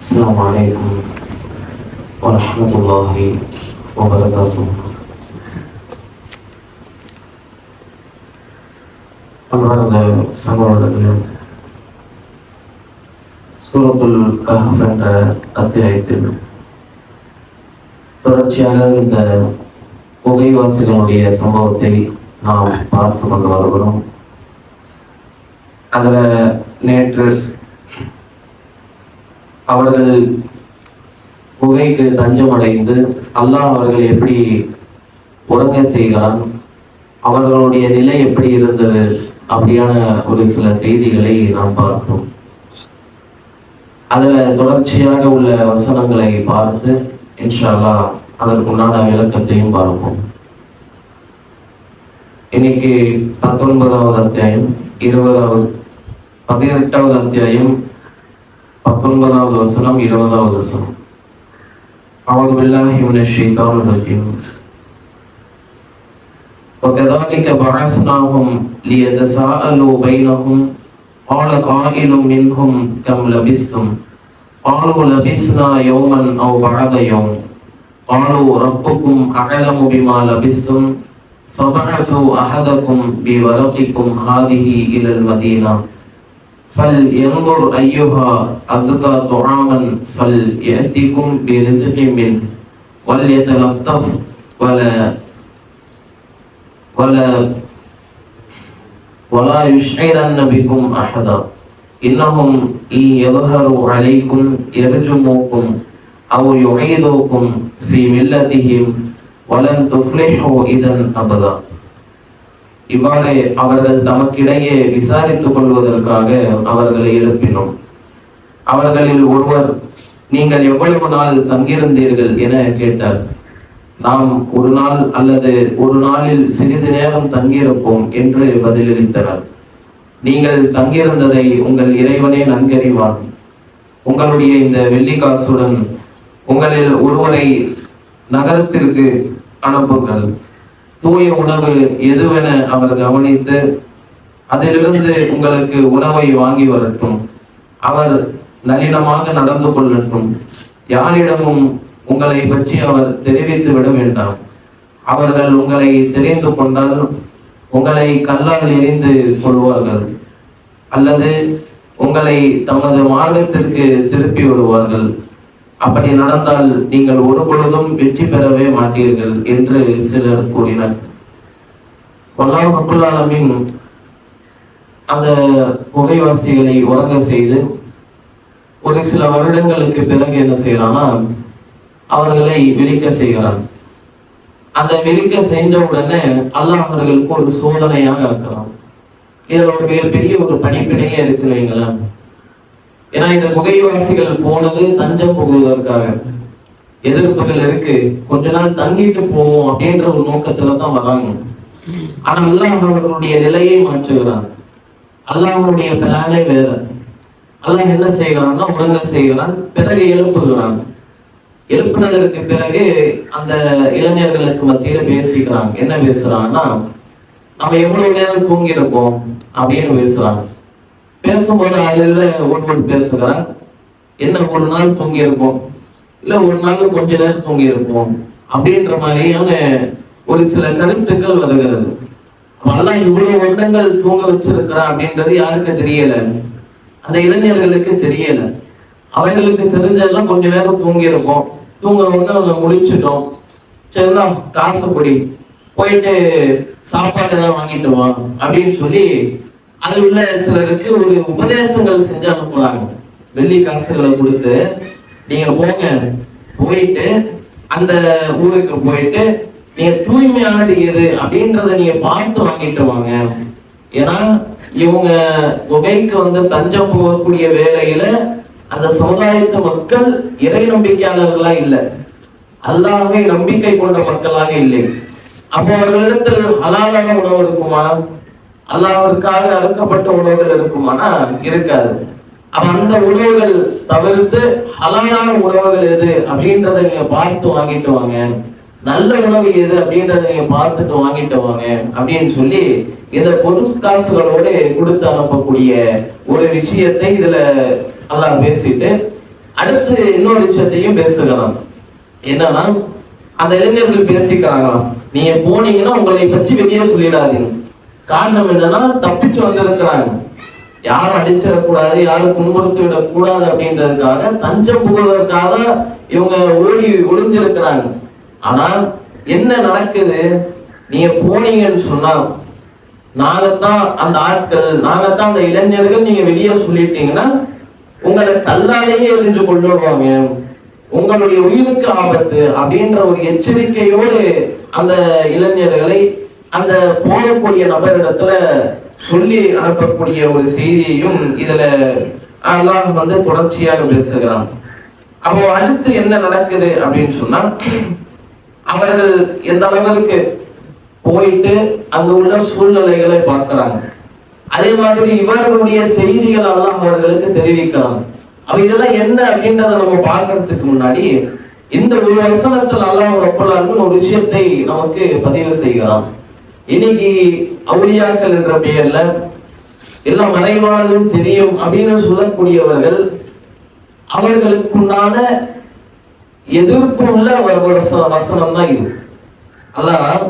السلام عليكم ورحمة الله وبركاته அன்பார்ந்த சகோதரர்களே சூரத்துல் கஹஃப் என்ற அத்தியாயத்தில் தொடர்ச்சியாக இந்த புகைவாசிகளுடைய சம்பவத்தை நாம் பார்த்து கொண்டு வருகிறோம் அதில் நேற்று அவர்கள் குகைக்கு தஞ்சம் அடைந்து அல்லாஹ் அவர்கள் எப்படி உறங்க செய்கிறான்? அவர்களுடைய நிலை எப்படி இருந்தது? அப்படியான ஒரு சில செய்திகளை நாம் பார்த்தோம் அதில் தொடர்ச்சியாக உள்ள வசனங்களை பார்த்து இன்ஷா அல்லாஹ் அதற்குண்டான விளக்கத்தையும் பார்ப்போம். இன்னைக்கு பத்தொன்பதாவது அத்தியாயம் இருபதாவது பதினெட்டாவது அத்தியாயம் பத்தொன்பதாவது வசனம் இருபதாவது வசனம் أعوذ بالله من الشيطان الرجيم وكذلك بعثناهم ليتساءلوا بينهم قال قائل منهم كم لبثتم قالوا لبثنا يوما أو بعد يوم قالوا ربكم أعلم بما لبثتم فبعثوا أحدكم بورقكم هذه إلى المدينة فلينظر أيها أزكى طعاما فليأتكم برزق منه وليتلطف ولا ولا ولا يشعرن بكم أحدا. إنهم إن يظهروا عليكم يرجموكم أو يعيدوكم في ملتهم ولن تفلحوا إذا أبدا. இவ்வாறு அவர்கள் தமக்கிடையே விசாரித்துக் கொள்வதற்காக அவர்களை எழுப்பினோம். அவர்களில் ஒருவர் நீங்கள் எவ்வளவு நாள் தங்கியிருந்தீர்கள்? என கேட்டார். நாம் ஒரு நாள் அல்லது ஒரு நாளில் சிறிது நேரம் தங்கியிருப்போம் என்று பதிலளித்தனர். நீங்கள் தங்கியிருந்ததை உங்கள் இறைவனே நன்கறிவான். உங்களுடைய இந்த வெள்ளிக்காசுடன் உங்களில் ஒருவரை நகரத்திற்கு அனுப்புங்கள். தூய உணவு எதுவென அவர் கவனித்து அதிலிருந்து உங்களுக்கு உணவை வாங்கி வரட்டும். அவர் நளினமாக நடந்து கொள்ளட்டும். யாரிடமும் உங்களை பற்றி அவர் தெரிவித்து விட வேண்டாம். அவர்கள் உங்களை தெரிந்து கொண்டால் உங்களை கல்லால் எரிந்து கொள்வார்கள். அல்லது உங்களை தமது மார்க்கத்திற்கு திருப்பி விடுவார்கள். அப்படி நடந்தால் நீங்கள் ஒரு பொழுதும் வெற்றி பெறவே மாட்டீர்கள் என்று சிலர் கூறினர். அல்லாஹ் ரப்புல் அந்த புகைவாசிகளை உறங்க செய்து ஒரு சில வருடங்களுக்கு பிறகு என்ன செய்யறான்னா அவர்களை விழிக்க செய்கிறான். அந்த விழிக்க செஞ்ச உடனே அல்லாஹ் அவர்களுக்கு ஒரு சோதனையாக ஆக்கலாம் இதில் ஒரு மிகப்பெரிய ஒரு படிப்பினையே இருக்கு வைங்களேன். ஏன்னா இந்த புகைவாசிகள் போனது தஞ்சம் புகுவதற்காக. எதிர்ப்புகள் இருக்கு. கொஞ்ச நாள் தங்கிட்டு போவோம் அப்படின்ற ஒரு நோக்கத்துல தான் வர்றாங்க. ஆனா அல்லாஹ் அவர்களுடைய நிலையை மாற்றுகிறான். அல்லாஹ்வுடைய பிளானே வேற. அல்லாஹ் என்ன செய்கிறான்னா உறங்க செய்கிறான் பிறகு எழுப்புகிறான். எழுப்புனதற்கு பிறகு அந்த இளைஞர்களுக்கு மத்தியில பேசிக்கிறான். என்ன பேசுறான்னா நம்ம எவ்வளவு நேரம் தூங்கியிருப்போம்? அப்படின்னு பேசுறாங்க பேசும்போது ஓட்டு ஒருவர் பேசுகிறார் என்ன ஒரு நாள் தூங்கியிருப்போம்? இல்லை ஒரு நாள் கொஞ்ச நேரம் தூங்கியிருப்போம்? அப்படின்ற மாதிரியான ஒரு சில கருத்துக்கள் வருகிறது. அதெல்லாம் இவ்வளவு வருடங்கள் தூங்க வச்சிருக்கிறா அப்படின்றது யாருக்கு தெரியல? அந்த இளைஞர்களுக்கு தெரியல. அவர்களுக்கு தெரிஞ்சதெல்லாம் கொஞ்ச நேரம் தூங்கியிருப்போம். தூங்க உடனே அவங்க முடிச்சிட்டோம் சரிதான் காசு கொடி. போயிட்டு சாப்பாடு ஏதாவது வாங்கிட்டு வா அப்படின்னு சொல்லி அது உள்ள சிலருக்கு ஒரு உபதேசங்கள் செஞ்சு அனுப்புறாங்க வெள்ளி காசுகளை கொடுத்து நீங்க போங்க. போயிட்டு அந்த ஊருக்கு போயிட்டு நீங்க தூய்மையானது எது அப்படின்றத நீங்க பார்த்து வாங்கிட்டு வாங்க. ஏன்னா இவங்க குகைக்கு வந்து தஞ்சம் போகக்கூடிய வேலையில அந்த சமுதாயத்து மக்கள் இறை நம்பிக்கையாளர்களா இல்லை. அல்லாமே நம்பிக்கை கொண்ட மக்களாக இல்லை. அப்போ அவர்களிடத்தில் ஹலாலான உணவு இருக்குமா? அல்லாவிற்காக அறுக்கப்பட்ட உணவுகள் இருக்குமானா? இருக்காது. அப்ப அந்த உணவுகள் தவிர்த்து ஹலாலான உணவுகள் எது அப்படின்றத நீங்க பார்த்து வாங்கிட்டு வாங்க. நல்ல உணவு எது அப்படின்றத நீங்க பார்த்துட்டு வாங்கிட்டு வாங்க அப்படின்னு சொல்லி இந்த பொருட்காசுகளோடு கொடுத்து அனுப்பக்கூடிய ஒரு விஷயத்தை இதுல எல்லாம் பேசிட்டு அடுத்து இன்னொரு விஷயத்தையும் பேசுகிறான். என்னன்னா அந்த இளைஞர்கள் பேசிக்கிறாங்களாம் நீங்க போனீங்கன்னா உங்களை பற்றி வெளியே சொல்லிடாதீங்க. காரணம் என்னன்னா தப்பிச்சு வந்திருக்கிறாங்க. யாரும் அடிச்சிடக்கூடாது யாரும் துன்புறுத்தி விடக்கூடாது அப்படின்றதுக்காக தஞ்சம் புகுவதற்காக இவங்க ஓடி ஒளிஞ்சிருக்கிறாங்க. ஆனா என்ன நடக்குது? நீங்க போனீங்கன்னு சொன்னா நாங்கத்தான் அந்த ஆட்கள் நாங்கத்தான் அந்த இளைஞர்கள் நீங்க வெளியே சொல்லிட்டீங்கன்னா உங்களை கல்லாலேயே எரிஞ்சு கொண்டு வருவாங்க. உங்களுடைய உயிருக்கு ஆபத்து அப்படின்ற ஒரு எச்சரிக்கையோடு அந்த இளைஞர்களை அந்த போகக்கூடிய நபரிடத்துல சொல்லி அனுப்பக்கூடிய ஒரு செய்தியையும் இதுல அல்லாஹ் வந்து தொடர்ச்சியாக பேசுகிறான். அப்போ அடுத்து என்ன நடக்குது அப்படின்னு சொன்னா அவர்கள் எந்த அளவிற்கு போயிட்டு அங்க உள்ள சூழ்நிலைகளை பார்க்கிறாங்க. அதே மாதிரி இவர்களுடைய செய்திகள் எல்லாம் அவர்களுக்கு தெரிவிக்கிறாங்க அப்ப இதெல்லாம் என்ன அப்படின்றத நம்ம பார்க்கறதுக்கு முன்னாடி இந்த ஒரு வசனத்தில் அல்லாஹ் ரப்பலாலும் ஒரு விஷயத்தை நமக்கு பதிவு செய்கிறான். இன்னைக்கு அவுளியாக்கள் என்ற பெயர்ல எல்லாம் மறைவானதும் தெரியும் அப்படின்னு சொல்லக்கூடியவர்கள் அவர்களுக்குண்டான எதிர்ப்பு உள்ள ஒரு வசனம் தான் இது. அதான்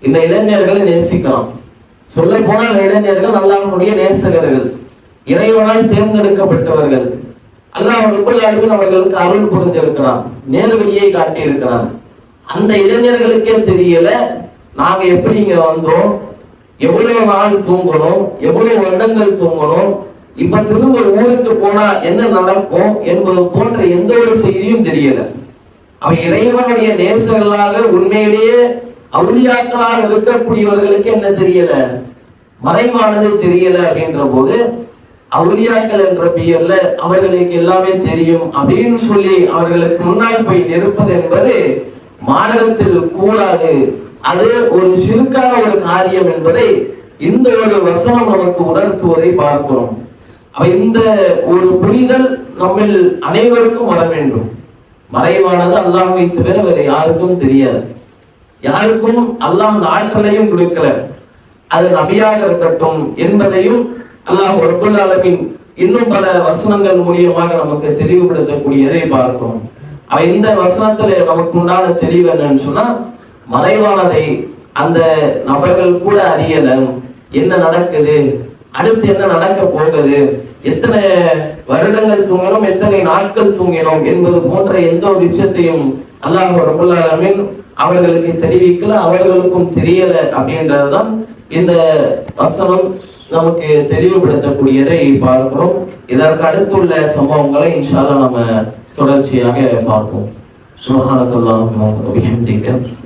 இந்த இளைஞர்களை நேசிக்கலாம். சொல்ல போன இளைஞர்கள் அல்லாஹ்வுடைய நேசகர்கள் இறைவனால் தேர்ந்தெடுக்கப்பட்டவர்கள். அல்லாஹ் ரப்பல் அவர்களுக்கு அருள் புரிஞ்சிருக்கிறான் நேர்வழியை காட்டியிருக்கிறான். அந்த இளைஞர்களுக்கே தெரியல நாங்க எப்படி இங்க வந்தோம்? எவ்வளவு நாள் தூங்கணும்? எவ்வளவு வருடங்கள் தூங்கணும்? இப்ப திரும்ப ஊருக்கு போனா என்ன நடக்கும் என்பது போன்ற எந்த ஒரு செய்தியும் தெரியல. அவன் இறைவனுடைய நேசர்களாக உண்மையிலேயே அவுளியாக்களாக இருக்கக்கூடியவர்களுக்கு என்ன தெரியல? மறைவானது தெரியல அப்படின்ற போது அவுளியாக்கள் என்ற பெயர்ல அவர்களுக்கு எல்லாமே தெரியும் அப்படின்னு சொல்லி அவர்களுக்கு முன்னால் போய் நிற்பது என்பது மாநிலத்தில் கூடாது அது ஒரு சிறுக்கான ஒரு காரியம் என்பதை இந்த ஒரு வசனம் நமக்கு உணர்த்துவதை பார்க்கிறோம். இந்த ஒரு புரிதல் நம்மில் அனைவருக்கும் வர வேண்டும். மறைவானது அல்லாஹ்வை தவிர வேற யாருக்கும் தெரியாது. யாருக்கும் அல்லாஹ் அந்த ஆற்றலையும் கொடுக்கல. அது நபியாக இருக்கட்டும் என்பதையும் அல்லாஹ் ரப்புல் அளவின் இன்னும் பல வசனங்கள் மூலியமாக நமக்கு தெளிவுபடுத்தக்கூடியதை பார்க்கிறோம். அவ இந்த வசனத்துல நமக்கு உண்டான தெளிவு என்னன்னு சொன்னா மறைவானதை அந்த நபர்கள் கூட அறியல என்ன நடக்குது? அடுத்து என்ன நடக்க போகுது? எத்தனை வருடங்கள் தூங்கினோம்? எத்தனை நாட்கள் தூங்கினோம்? என்பது போன்ற எந்த ஒரு விஷயத்தையும் அல்லாஹ் ரபுல் அவர்களுக்கு தெரிவிக்கல அவர்களுக்கும் தெரியல அப்படின்றதுதான் இந்த வசனம் நமக்கு தெளிவுபடுத்தக்கூடியதை பார்க்கிறோம். இதற்கு அடுத்துள்ள சம்பவங்களை இன்ஷால்லா நம்ம தொடர்ச்சியாக பார்ப்போம். சுபஹானக்கல்லாஹும்ம